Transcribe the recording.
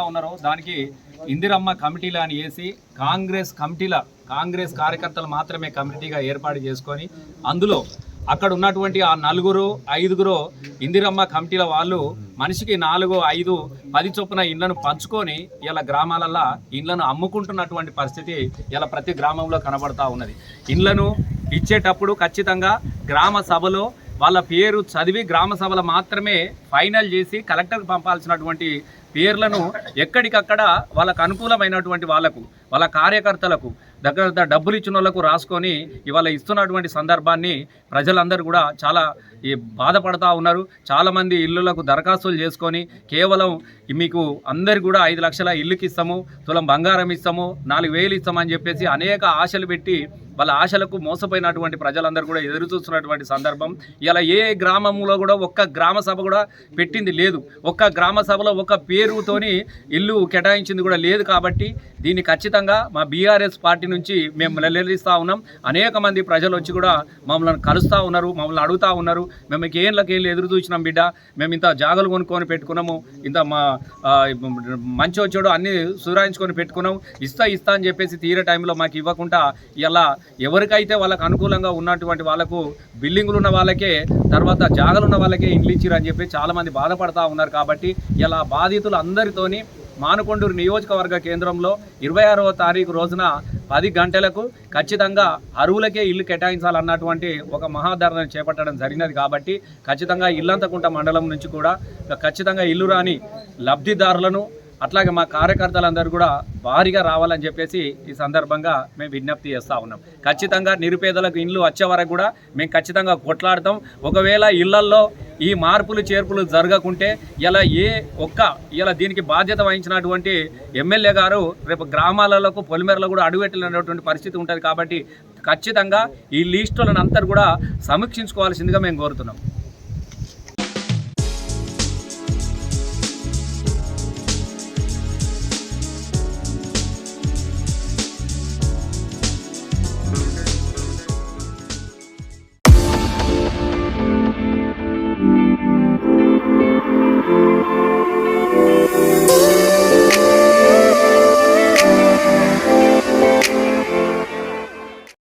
ఉన్నారో దానికి ఇందిరమ్మ కమిటీలు అని వేసి కాంగ్రెస్ కమిటీల కాంగ్రెస్ కార్యకర్తలు మాత్రమే కమిటీగా ఏర్పాటు చేసుకొని అందులో అక్కడ ఉన్నటువంటి ఆ నలుగురు ఐదుగురు ఇందిరమ్మ కమిటీల వాళ్ళు మనిషికి నాలుగు ఐదు పది చొప్పున ఇండ్లను పంచుకొని ఇలా గ్రామాలల్లో ఇండ్లను అమ్ముకుంటున్నటువంటి పరిస్థితి ఇలా ప్రతి గ్రామంలో కనబడతా ఉన్నది. ఇండ్లను ఇచ్చేటప్పుడు ఖచ్చితంగా గ్రామ సభలో వాళ్ళ పేరు చదివి గ్రామ సభలో మాత్రమే ఫైనల్ చేసి కలెక్టర్కి పంపాల్సినటువంటి పేర్లను ఎక్కడికక్కడ వాళ్ళకు అనుకూలమైనటువంటి వాళ్ళకు వాళ్ళ కార్యకర్తలకు దగ్గర దగ్గర డబ్బులు ఇచ్చిన వాళ్ళకు రాసుకొని ఇవాళ ఇస్తున్నటువంటి సందర్భాన్ని ప్రజలందరూ కూడా చాలా ఈ బాధపడతా ఉన్నారు. చాలామంది ఇల్లులకు దరఖాస్తులు చేసుకొని కేవలం మీకు అందరు కూడా ఐదు లక్షల ఇల్లుకి ఇస్తాము తులం బంగారం ఇస్తాము నాలుగు వేలు ఇస్తామని చెప్పేసి అనేక ఆశలు పెట్టి వాళ్ళ ఆశలకు మోసపోయినటువంటి ప్రజలందరూ కూడా ఎదురు చూస్తున్నటువంటి సందర్భం. ఇలా ఏ గ్రామంలో కూడా ఒక్క గ్రామ సభ కూడా పెట్టింది లేదు. ఒక్క గ్రామ సభలో ఒక పేరుతోని ఇల్లు కేటాయించింది కూడా లేదు కాబట్టి దీన్ని ఖచ్చితంగా మా బీఆర్ఎస్ పార్టీ నుంచి మేము నిలదీస్తూ ఉన్నాం. అనేక మంది ప్రజలు వచ్చి కూడా మమ్మల్ని కలుస్తూ ఉన్నారు మమ్మల్ని అడుగుతూ ఉన్నారు. మేము ఏళ్ళకేళ్ళు ఎదురు చూసినాం బిడ్డ. మేము ఇంత జాగలు కొనుక్కొని పెట్టుకున్నాము. ఇంత మా మంచి వచ్చాడు అన్ని సురాయించుకొని పెట్టుకున్నాం. ఇస్తా ఇస్తా అని చెప్పేసి తీరే టైంలో మాకు ఇవ్వకుండా ఇలా ఎవరికైతే వాళ్ళకు అనుకూలంగా ఉన్నటువంటి వాళ్ళకు బిల్డింగులు ఉన్న వాళ్ళకే తర్వాత జాగలు ఉన్న వాళ్ళకే ఇండ్లు ఇచ్చిరు అని చెప్పి చాలామంది బాధపడతా ఉన్నారు. కాబట్టి ఇలా బాధితులు అందరితోని మానుకొండూరు నియోజకవర్గ కేంద్రంలో ఇరవై ఆరవ తారీఖు రోజున పది గంటలకు ఖచ్చితంగా అరువులకే ఇల్లు కేటాయించాలన్నటువంటి ఒక మహాధారణ చేపట్టడం జరిగినది కాబట్టి ఖచ్చితంగా ఇల్లంతకుంట మండలం నుంచి కూడా ఖచ్చితంగా ఇల్లు రాని లబ్ధిదారులను అట్లాగే మా కార్యకర్తలందరూ కూడా భారీగా రావాలని చెప్పేసి ఈ సందర్భంగా మేము విజ్ఞప్తి చేస్తూ ఉన్నాం. ఖచ్చితంగా నిరుపేదలకు ఇండ్లు వచ్చే వరకు కూడా మేము ఖచ్చితంగా కొట్లాడతాం. ఒకవేళ ఇళ్ళల్లో ఈ మార్పులు చేర్పులు జరగకుంటే ఇలా ఏ ఒక్క ఇలా దీనికి బాధ్యత వహించినటువంటి ఎమ్మెల్యే గారు రేపు గ్రామాలకు పొలిమేరలో కూడా అడుగుపెట్టినటువంటి పరిస్థితి ఉంటుంది కాబట్టి ఖచ్చితంగా ఈ లిస్టులను అంతా కూడా సమీక్షించుకోవాల్సిందిగా మేము కోరుతున్నాం.